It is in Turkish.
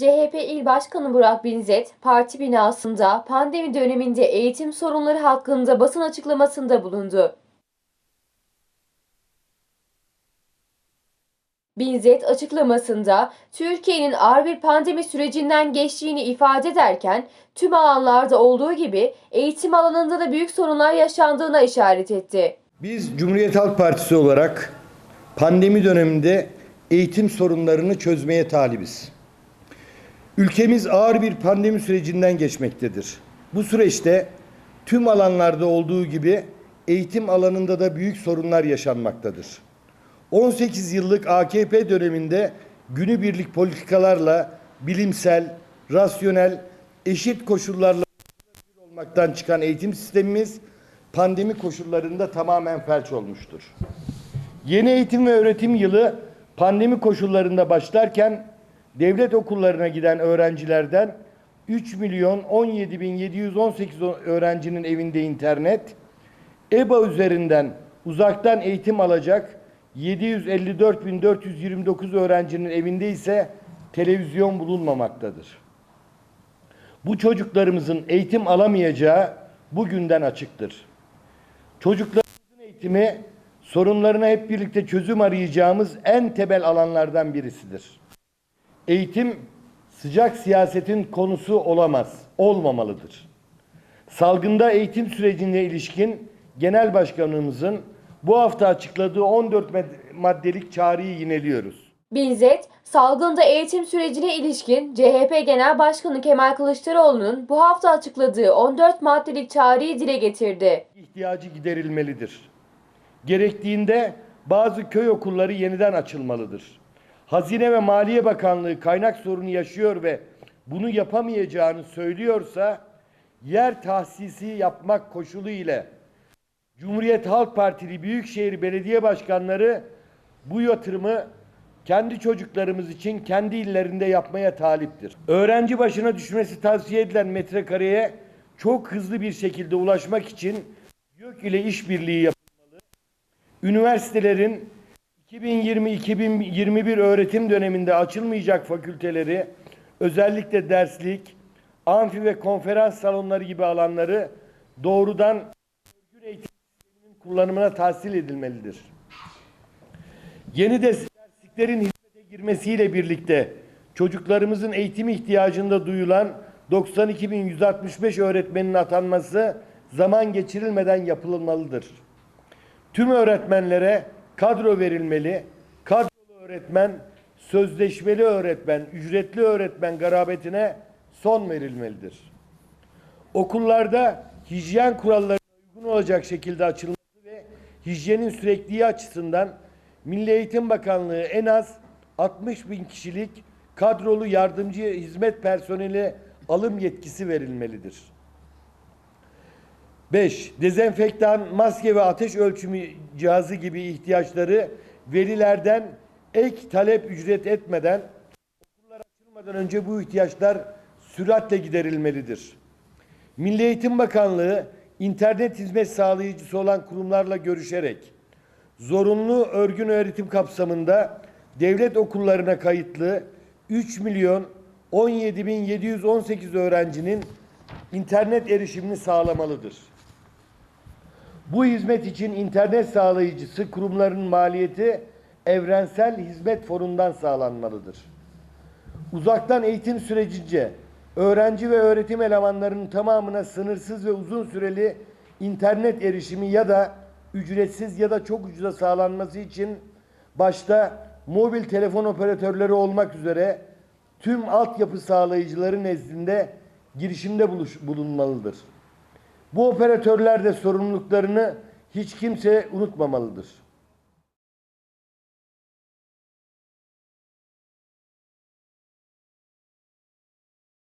CHP İl Başkanı Burak Binzet, parti binasında pandemi döneminde eğitim sorunları hakkında basın açıklamasında bulundu. Binzet açıklamasında Türkiye'nin ağır bir pandemi sürecinden geçtiğini ifade ederken tüm alanlarda olduğu gibi eğitim alanında da büyük sorunlar yaşandığına işaret etti. Biz Cumhuriyet Halk Partisi olarak pandemi döneminde eğitim sorunlarını çözmeye talibiz. Ülkemiz ağır bir pandemi sürecinden geçmektedir. Bu süreçte tüm alanlarda olduğu gibi eğitim alanında da büyük sorunlar yaşanmaktadır. 18 yıllık AKP döneminde günübirlik politikalarla bilimsel, rasyonel, eşit koşullarla olmaktan çıkan eğitim sistemimiz pandemi koşullarında tamamen felç olmuştur. Yeni eğitim ve öğretim yılı pandemi koşullarında başlarken devlet okullarına giden öğrencilerden 3 milyon 17 bin 718 öğrencinin evinde internet, EBA üzerinden uzaktan eğitim alacak 754.429 öğrencinin evinde ise televizyon bulunmamaktadır. Bu çocuklarımızın eğitim alamayacağı bugünden açıktır. Çocuklarımızın eğitimi sorunlarına hep birlikte çözüm arayacağımız en temel alanlardan birisidir. Eğitim sıcak siyasetin konusu olamaz, olmamalıdır. Salgında eğitim sürecine ilişkin Genel Başkanımızın bu hafta açıkladığı 14 mad- maddelik çağrıyı yineliyoruz. Binzet, salgında eğitim sürecine ilişkin CHP Genel Başkanı Kemal Kılıçdaroğlu'nun bu hafta açıkladığı 14 maddelik çağrıyı dile getirdi. ihtiyacı giderilmelidir. Gerektiğinde bazı köy okulları yeniden açılmalıdır. Hazine ve Maliye Bakanlığı kaynak sorunu yaşıyor ve bunu yapamayacağını söylüyorsa yer tahsisi yapmak koşulu ile Cumhuriyet Halk Partili Büyükşehir Belediye Başkanları bu yatırımı kendi çocuklarımız için kendi illerinde yapmaya taliptir. Öğrenci başına düşmesi tavsiye edilen metrekareye çok hızlı bir şekilde ulaşmak için YÖK ile işbirliği yapılmalı. Üniversitelerin 2020-2021 öğretim döneminde açılmayacak fakülteleri özellikle derslik, amfi ve konferans salonları gibi alanları doğrudan örgün eğitim kullanımına tahsil edilmelidir. Yeni dersliklerin hizmete girmesiyle birlikte çocuklarımızın eğitim ihtiyacında duyulan 92.165 öğretmenin atanması zaman geçirilmeden yapılmalıdır. Tüm öğretmenlere kadro verilmeli, kadrolu öğretmen, sözleşmeli öğretmen, ücretli öğretmen garabetine son verilmelidir. Okullarda hijyen kurallarına uygun olacak şekilde açılması ve hijyenin sürekliliği açısından Milli Eğitim Bakanlığı en az 60 bin kişilik kadrolu yardımcı hizmet personeli alım yetkisi verilmelidir. 5. Dezenfektan, maske ve ateş ölçümü cihazı gibi ihtiyaçları velilerden ek talep ücret etmeden okullar açılmadan önce bu ihtiyaçlar süratle giderilmelidir. Milli Eğitim Bakanlığı internet hizmet sağlayıcısı olan kurumlarla görüşerek zorunlu örgün öğretim kapsamında devlet okullarına kayıtlı 3 milyon 17 bin 718 öğrencinin internet erişimini sağlamalıdır. Bu hizmet için internet sağlayıcısı kurumların maliyeti Evrensel Hizmet Fonu'ndan sağlanmalıdır. Uzaktan eğitim sürecince öğrenci ve öğretim elemanlarının tamamına sınırsız ve uzun süreli internet erişimi ya da ücretsiz ya da çok ucuza sağlanması için başta mobil telefon operatörleri olmak üzere tüm altyapı sağlayıcıları nezdinde girişimde buluş- bulunmalıdır. Bu operatörler de sorumluluklarını hiç kimse unutmamalıdır.